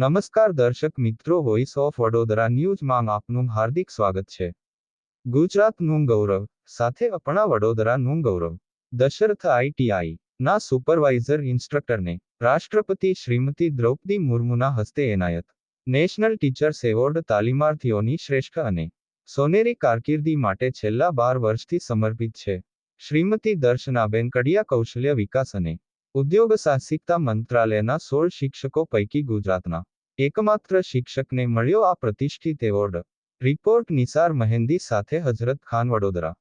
નમસ્કાર દર્શક મિત્રો વોઇસ ઓફ વડોદરા ન્યૂઝમાં આપનું હાર્દિક સ્વાગત છે. ગુજરાતનું ગૌરવ, સાથે અપણા વડોદરાનું ગૌરવ. દશરથ આઈટીઆઈ ના સુપરવાઇઝર ઇન્સ્ટ્રક્ટરને રાષ્ટ્રપતિ શ્રીમતી દ્રૌપદી મુર્મુના હસ્તે એનાયત. નેશનલ ટીચર્સ એવોર્ડ તાલીમાર્થીઓની શ્રેષ્ઠ અને સોનેરી કારકિર્દી માટે છેલ્લા બાર વર્ષથી સમર્પિત છે. શ્રીમતી દર્શનાબેન કડિયા કૌશલ્ય વિકાસ અને ઉદ્યોગ સાહસિકતા મંત્રાલયના સોળ શિક્ષકો પૈકી ગુજરાતના એકમાત્ર શિક્ષકને મળ્યો આ પ્રતિષ્ઠિત એવોર્ડ રિપોર્ટ નિસાર મહેંદી સાથે હજરત ખાન વડોદરા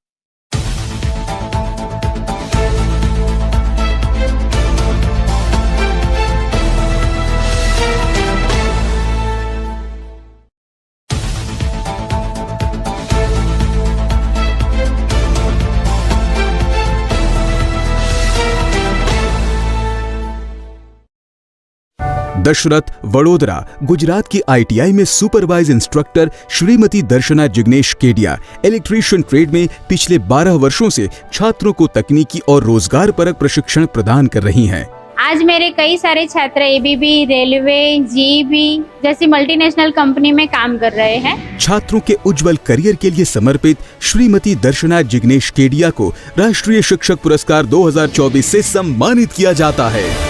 दशरथ वडोदरा गुजरात की आईटीआई में supervise instructor Shrimati Darshana Jignesh Kedia electrician trade में पिछले 12 वर्षों से छात्रों को तकनीकी और रोज़गार परक प्रशिक्षण प्रदान कर रही हैं। आज मेरे कई सारे छात्र एबीबी रेलवे जीबी जैसी मल्टीनेशनल कंपनी में काम कर रहे हैं। छात्रों के उज्जवल करियर के लिए समर्पित श्रीमती दर्शना जिग्नेश केडिया को राष्ट्रीय शिक्षक पुरस्कार 2024 से सम्मानित किया जाता है।